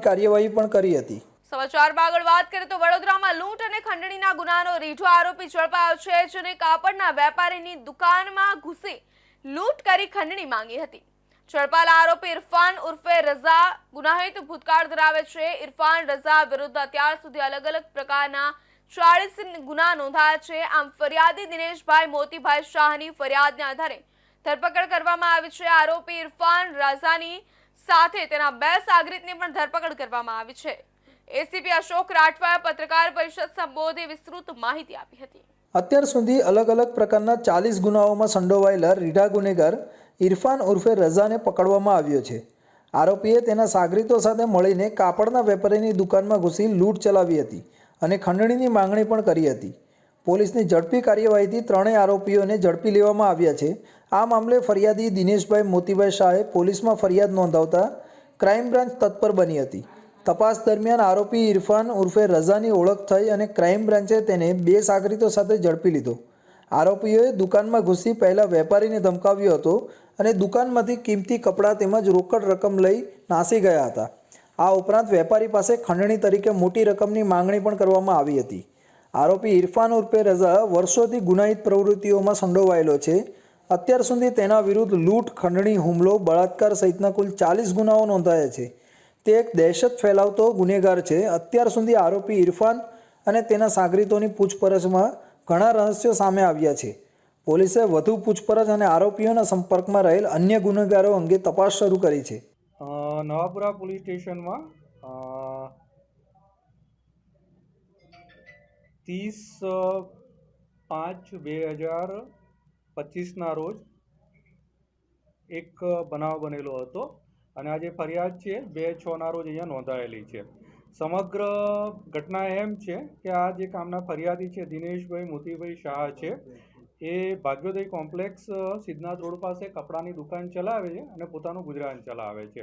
કાર્યવાહી પણ કરી હતી. સમાચારમાં આગળ વાત કરીએ તો વડોદરામાં લૂંટ અને ખંડણીના ગુનાનો રીઢો આરોપી ઝડપાયો છે, જેને કાપડના વેપારીની દુકાનમાં ઘૂસી લૂંટ કરી ખંડણી માંગી હતી. ઝડપાયેલા આરોપી ઇરફાન ઉર્ફે રઝા ગુનાહિત ભૂતકાળ ધરાવે છે. ઇરફાન રઝા વિરુદ્ધ અત્યાર સુધી અલગ અલગ પ્રકારના ચાળીસ ગુના નોંધાયા છે. આમ ફરિયાદી દિનેશભાઈ મોતીભાઈ શાહની ફરિયાદને આધારે ધરપકડ કરવામાં આવી છે. આરોપી ઇરફાન રાઝાની સાથે તેના બે સાગરીતની પણ ધરપકડ કરવામાં આવી છે. એસીપી અશોક રાઠવાએ પત્રકાર પરિષદ સંબોધી વિસ્તૃત માહિતી આપી હતી. અત્યાર સુધી અલગ અલગ પ્રકારના ચાલીસ ગુનાઓમાં સંડોવાયેલા રીઢા ગુનેગાર ઇરફાન ઉર્ફે રઝાને પકડવામાં આવ્યો છે. આરોપીએ તેના સાગરીતો સાથે મળીને કાપડના વેપારીની દુકાનમાં ઘૂસી લૂંટ ચલાવી હતી અને ખંડણીની માંગણી પણ કરી હતી. પોલીસની ઝડપી કાર્યવાહીથી ત્રણેય આરોપીઓને ઝડપી લેવામાં આવ્યા છે. આ મામલે ફરિયાદી દિનેશભાઈ મોતીભાઈ શાહે પોલીસમાં ફરિયાદ નોંધાવતા ક્રાઇમ બ્રાન્ચ તત્પર બની હતી. તપાસ દરમિયાન આરોપી ઇરફાન ઉર્ફે રઝાની ઓળખ થઈ અને ક્રાઇમ બ્રાન્ચે તેને બે સાગરીતો સાથે ઝડપી લીધો. આરોપીઓએ દુકાનમાં ઘૂસી પહેલાં વેપારીને ધમકાવ્યો હતો અને દુકાનમાંથી કિંમતી કપડાં તેમજ રોકડ રકમ લઈ નાસી ગયા હતા. આ ઉપરાંત વેપારી પાસે ખંડણી તરીકે મોટી રકમની માંગણી પણ કરવામાં આવી હતી. આરોપી ઇરફાન ઉર્ફે રઝા વર્ષોથી ગુનાહિત પ્રવૃત્તિઓમાં સંડોવાયેલો છે. અત્યાર સુધી તેના વિરુદ્ધ લૂંટ, ખંડણી, હુમલો, બળાત્કાર સહિતના કુલ ચાલીસ ગુનાઓ નોંધાયા છે. તે એક દહેશત ફેલાવતો ગુનેગાર છે. અત્યાર સુધી આરોપી ઇરફાન અને તેના સાગરીતોની પૂછપરછમાં ઘણા રહસ્યો સામે આવ્યા છે. પોલીસે વધુ પૂછપરછ અને આરોપીઓના સંપર્કમાં રહેલ અન્ય ગુનેગારો અંગે તપાસ શરૂ કરી છે. નવાપુરા પોલીસ સ્ટેશનમાં ત્રીસ પાંચ બે હજાર પચીસના રોજ એક બનાવ બનેલો હતો અને આ જે ફરિયાદ છે બે છના રોજ અહીંયા નોંધાયેલી છે. સમગ્ર ઘટના એમ છે કે આ જે કામના ફરિયાદી છે દિનેશભાઈ મોતીભાઈ શાહ છે, એ ભાગ્યોદય કોમ્પ્લેક્સ સિદ્ધનાથ રોડ પાસે કપડાની દુકાન ચલાવે છે અને પોતાનું ગુજરાન ચલાવે છે.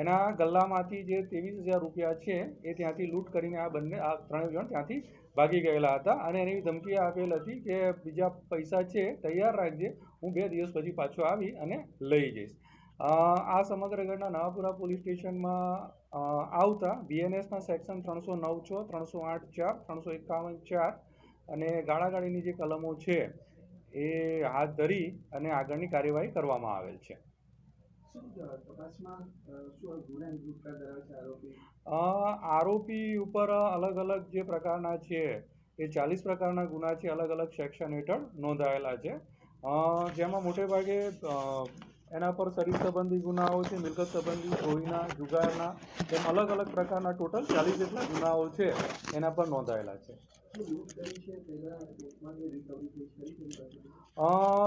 એના ગલ્લામાંથી જે ત્રેવીસ હજાર રૂપિયા છે, એ ત્યાંથી લૂંટ કરીને આ બંને, આ ત્રણેય જણ ત્યાંથી ભાગી ગયેલા હતા. અને એની ધમકી આપેલ હતી કે બીજા પૈસા છે, તૈયાર રાખજે, હું બે દિવસ પછી પાછો આવી અને લઈ જઈશ. આ સમગ્ર ઘટના નવાપુરા પોલીસ સ્ટેશનમાં આવતા બીએનએસના સેક્શન ત્રણસો નવ છ, ત્રણસો આઠ ચાર, ત્રણસો એકાવન ચાર અને ગાળાગાળીની જે કલમો છે, એ હાથ ધરી અને આગળની કાર્યવાહી કરવામાં આવેલ છે. આરોપી? ઉપર અલગ અલગ જે પ્રકારના છે, એ ચાલીસ પ્રકારના ગુના છે, અલગ અલગ સેક્શન હેઠળ નોંધાયેલા છે. જેમાં મોટેભાગે એના પર શરીર સંબંધી ગુનાઓ છે, મિલકત સંબંધી ચોરીના જુગારના એમ અલગ અલગ પ્રકારના ટોટલ ચાલીસ જેટલા ગુનાઓ છે, એના પર નોંધાયેલા છે.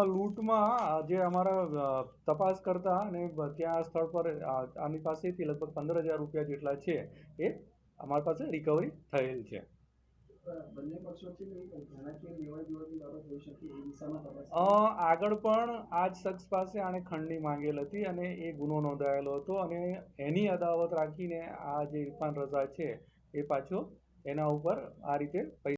લૂંટમાં જે અમારા તપાસ કરતા અને ત્યાં સ્થળ પર આની પાસેથી લગભગ પંદર હજાર રૂપિયા જેટલા છે એ અમારી પાસે રિકવરી થયેલ છે. આગળ પણ આ જ શખ્સ પાસે આણે ખંડણી માંગેલ હતી અને એ ગુનો નોંધાયેલો હતો અને એની અદાવત રાખીને આ જે ઇરફાન રઝા છે એ પાછો એના ઉપર આ રીતે